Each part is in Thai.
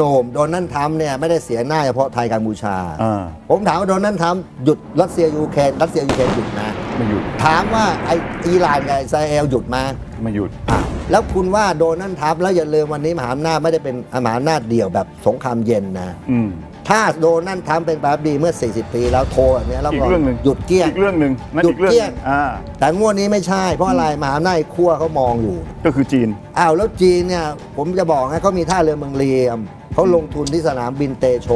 โหนมโดนนั่นทำเนี่ยไม่ได้เสียหน้าเฉพาะไทยกัมพูชา อ่าผมถามว่าโดนนั่นทำหยุดรัสเซียยูเครนรัสเซียยูเครนหยุดนะ ไม่หยุดถามว่าไออิหร่านกับอิสราเอลหยุดมาไม่หยุดอะแล้วคุณว่าโดนนั่นทับแล้วอย่าลืมวันนี้มหาอำนาจไม่ได้เป็นมหาอำนาจเดี่ยวแบบสงครามเย็นนะ อืม ถ้าโดนนั่นทำเป็นแบบดีเมื่อ 40 ปีแล้วโทรแบบนี้แล้วอีกก็เรื่องหนึ่งหยุดเกลี้ยง อีกเรื่องหนึ่งนั่นหยุดอีกเรื่องเกลี้หยง นึ่งอ่า แต่งวดนี้ไม่ใช่เพราะอะไรมหาอำนาจขั้วเขามองอยู่ ก็คือจีน อ้าวแล้วจีนเนี่ยผมจะบอกนะเขามีท่าเรือเมืองเรียม เขาลงทุนที่สนามบินเตโช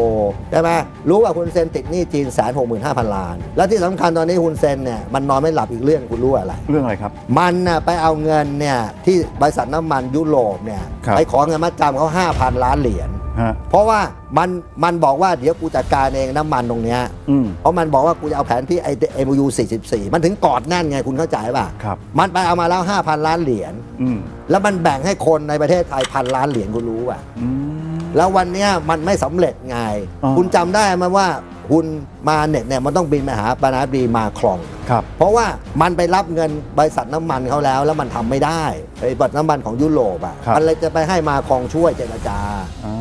ใช่ไหมรู้ว่าคุณเซนติดหนี้จีนแสนหกหมื่นห้าพันล้าน แล้วที่สำคัญตอนนี้คุณเซนเนี่ยมันนอนไม่หลับอีกเรื่องคุณรู้อะไรเรื่องอะไรครับ มันน่ะไปเอาเงินเนี่ยที่บริษัทน้ำมันยุโรปเนี่ยครับไปขอเงินมาจำเขา5,000ล้านเหรียญฮะเพราะว่ามันมันบอกว่าเดี๋ยวกูจัดการเองน้ำมันตรงเนี้ยอืมเพราะมันบอกว่ากูจะเอาแผนที่ไอเอ็มยู44มันถึงกอดแน่นไงคุณเข้าใจป่ะครับมันไปเอามาแล้ว5,000ล้านเหรียญอืมแล้วมันแบ่งให้คนในประเทศไทยพันล้านเหรียญคุณรู้ป่ะอืม แล้ววันเนี้ยมันไม่สำเร็จไง อ๋อ คุณจำได้ไหมว่าคุณมาเน็ตเนี่ยมันต้องบินไปหาประธานาธิบดีมาครอง ครับ เพราะว่ามันไปรับเงินบริษัทน้ำมันเขาแล้ว แล้วมันทำไม่ได้ไอ้บริษัทน้ำมันของยุโรปอะครับ มันเลยจะไปให้มาครองช่วยเจรจา อ่า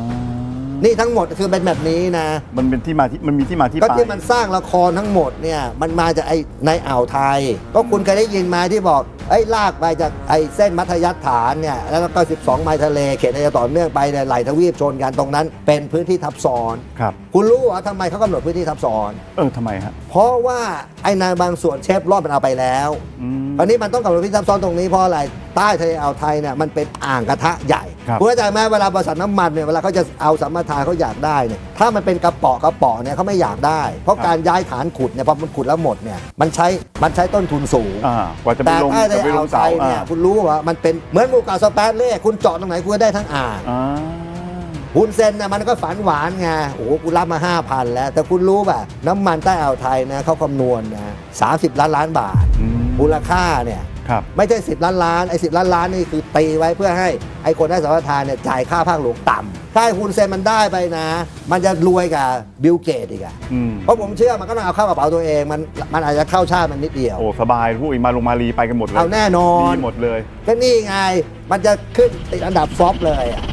นี่ทั้งหมดคือเป็นแบบนี้นะมันเป็นที่มาที่มันมีที่มาที่ก็ไปที่มันสร้างละครทั้งหมดเนี่ยมันมาจากไอ้ในอ่าวไทย ก็คุณเคยได้ยินมาที่บอกไอ้ยลากไปจากไอ้เส้นมัธยัสถานเนี่ยแล้วก็ 12 ไมล์ทะเลเขตในต่อเนื่องไปเนี่ยไหลทวีปชนกันตรงนั้น เป็นพื้นที่ทับซ้อน ครับคุณรู้เหรอทำไมเขากำหนดพื้นที่ทับซ้อน เออทำไมฮะเพราะว่าไอ้ในบางส่วนเชฟรอดมันเอาไปแล้ว อืมต อนนี้มันต้องกำหนดพื้นที่ทับซ้อนตรงนี้เพราะอะไรใต้ทะเลอ่าวไทยเนี่ยมันเป็นอ่างกระทะใหญ่ครับ คุณเข้าใจไหมเวลาบริษัทน้ำมันเนี่ยเวลาเขาจะเอาสัมปทานเขาอยากได้เนี่ยถ้ามันเป็นกระป๋อกระป๋อเนี่ยเขาไม่อยากได้ เพราะการย้ายฐานขุดเนี่ยพอมันขุดแล้วหมดเนี่ยมันใช้มันใช้ต้นทุนสูง อ่ากว่าจะไปแต่ลงใต้ทะจะเลไปลอ่างวไทเสายเนี่ยอ่าคุณรู้ว่ามันเป็นเหมือนหมูเกาสแปดเล่คุณเจาะตรงไหนคุณก็ได้ทั้งอ่าง อ่าคุณเซนน่ะมันก็ฝันหวานไงโอ้โหกูรับมา 5,000 แล้ว แต่คุณรู้ป่ะ น้ำมันใต้อ่าวไทยนะเขาคำนวณนะ30 ล้านล้านบาท อืม มูลค่าเนี่ยครับไม่ใช่ 10 ล้านล้านไอ้สิล้านล้านนี่คือตีไว้เพื่อให้ไอ้คนได้สัมปทานเนี่ยจ่ายค่าภาคหลวงต่ำถ้าไอ้คุณเซนมันได้ไปนะ มันจะรวยกับบิลเกตอีกอะอืมเพราะผมเชื่อมันก็ต้องเอาเข้ากระเป๋าตัวเองมันมันอาจจะเข้าชาติมันนิดเดียว โอ้สบายพวกอีมาลงมาลีไปกันหมดเลยเอาแน่นอน ดีหมดเลย ก็นี่ไงมันจะขึ้นติดอันดับฟอปเลยอะ